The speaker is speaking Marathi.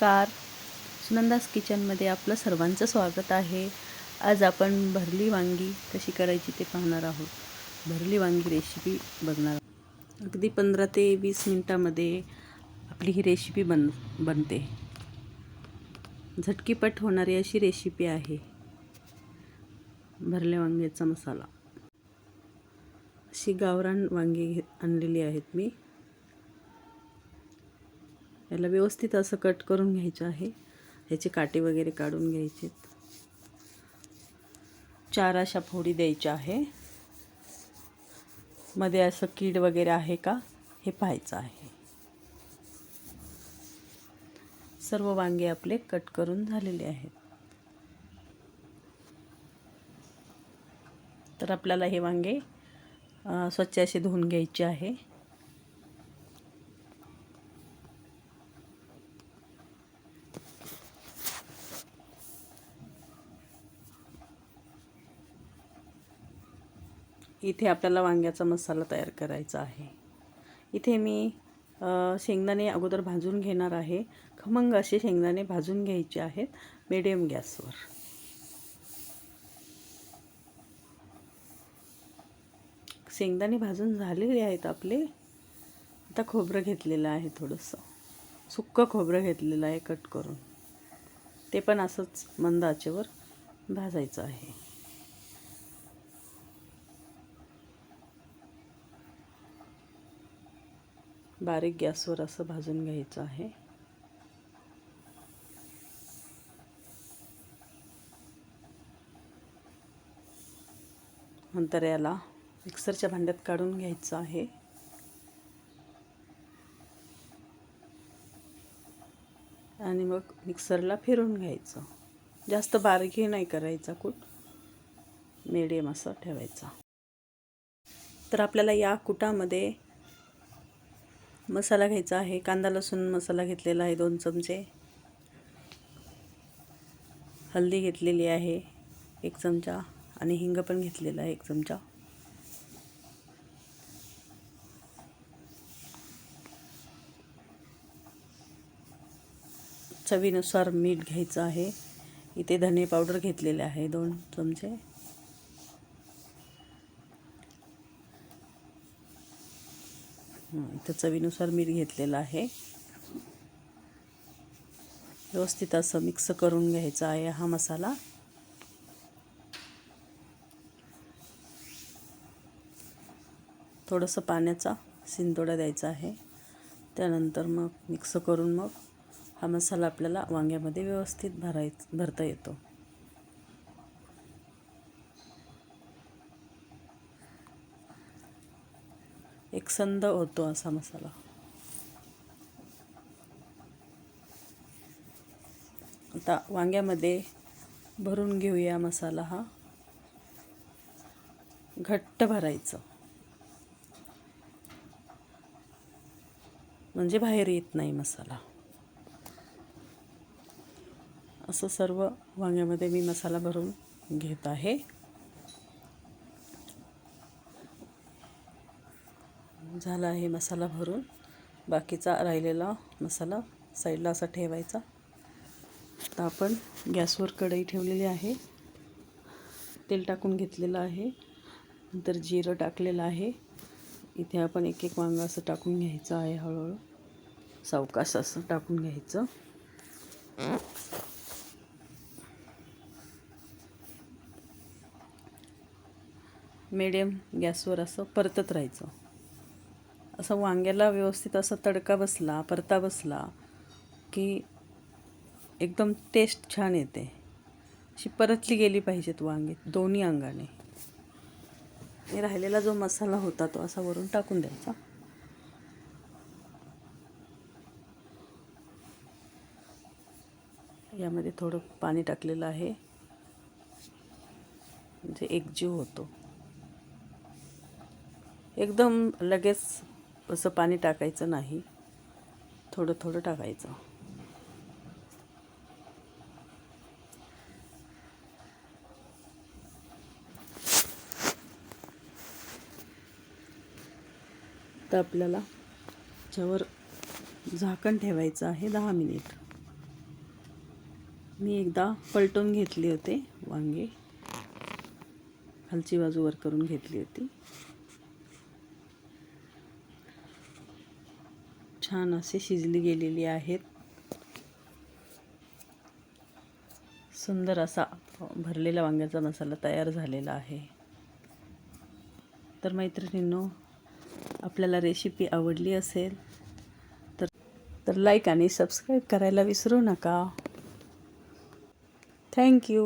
नमस्कार. सुनंदास किचनमध्ये आपलं सर्वांचं स्वागत आहे. आज आपण भरली वांगी कशी करायची ते पाहणार आहोत. भरली वांगी रेसिपी बघणार आहोत. अगदी पंधरा ते वीस मिनटामध्ये आपली ही रेसिपी बन बनते. झटकीपट होणारी अशी रेसिपी आहे. भरल्या वांग्याचा मसाला. अशी गावरान वांगी घे- आणलेली आहेत मी. याला व्यवस्थित असं कट करून घ्यायचं आहे. ह्याचे काटे वगैरे काढून घ्यायचे चार अशा फोडी द्यायच्या आहे. मध्ये असं कीड वगैरे आहे का? हे पाहायचं आहे. सर्व वांगे आपले कट करून झालेले आहेत. तर आपल्याला हे वांगे स्वच्छ असे धुवून घ्यायचे आहे. इथे आपल्याला वांग्याचा मसाला तयार करायचा आहे. इथे मी शेंगदाणे अगोदर भाजून घेणार आहे. खमंग असे शेंगदाणे भाजून घ्यायचे आहेत मिडियम गॅसवर शेंगदाणे भाजून झालेले आहेत आपले. आता खोबरं घेतलेलं आहे थोडंसं. सुक्कं खोबरं घेतलेलं आहे कट करून. ते पण असंच मंद आचेवर भाजायचं आहे. बारीक गॅसवर असं भाजून घ्यायचं आहे. नंतर याला मिक्सरच्या भांड्यात काढून घ्यायचं आहे. आणि मग मिक्सरला फिरून घ्यायचं. जास्त बारीकही नाही करायचा कूट. मिडियम असं ठेवायचा. तर आपल्याला या कुटामध्ये मसाला घ्यायचा आहे. कांदा लसूण मसाला घेतलेला आहे दोन चमचे. हल्दी घेतलेली आहे एक चमचा आणि हिंग पण घेतलेला आहे एक चमचा. चवीनुसार मीठ घ्यायचं आहे. इथे धने पावडर घेतलेले आहे दोन चमचे. इथं चवीनुसार मीठ घेतलेलं आहे. व्यवस्थित असं मिक्स करून घ्यायचा आहे हा मसाला. थोडंसं पाण्याचा सिंदोडा द्यायचा आहे. त्यानंतर मग मिक्स करून मग हा मसाला आपल्याला वांग्यामध्ये व्यवस्थित भराय भरता येतो. एकसंध होतो असा मसाला. आता वांग्यामध्ये भरून घेऊया मसाला हा. घट्ट भरायचं. म्हणजे बाहेर येत नाही मसाला. असं सर्व वांग्यामध्ये मी मसाला भरून घेत आहे. झाला आहे मसाला भरून. बाकीचा राहिलेला मसाला साईडला असा ठेवायचा. आता आपण गॅसवर कढई ठेवलेली आहे. तेल टाकून घेतलेलं आहे. नंतर जिरं टाकलेलं आहे. इथे आपण एक एक वांगं असं टाकून घ्यायचं आहे हळूहळू. सावकाश असं टाकून घ्यायचं. मीडियम गॅसवर असं परतत राहायचं. असं वांग्याला व्यवस्थित असा तडका बसला परता बसला की एकदम टेस्ट छान येते. अशी परतली गेली पाहिजेत वांगे दोन्ही अंगाने. राहिलेला जो मसाला होता तो असा वरून टाकून द्यायचा. यामध्ये थोडं पाणी टाकलेलं आहे. म्हणजे एकजीव होतो. एकदम लगेच असं पाणी टाकायचं नाही. थोडं थोडं टाकायचं. तर आपल्याला त्याच्यावर झाकण ठेवायचं आहे दहा मिनिट. मी एकदा पलटून घेतली होते वांगे. खालची बाजू वर करून घेतली होती. छान असे शिजली गेलेली आहेत. सुंदर असा भरलेला वांग्याचा मसाला तयार झालेला आहे. तर मैत्रिणींनो आपल्याला रेसिपी आवडली असेल तर तर लाईक आणि सबस्क्राईब करायला विसरू नका. थँक्यू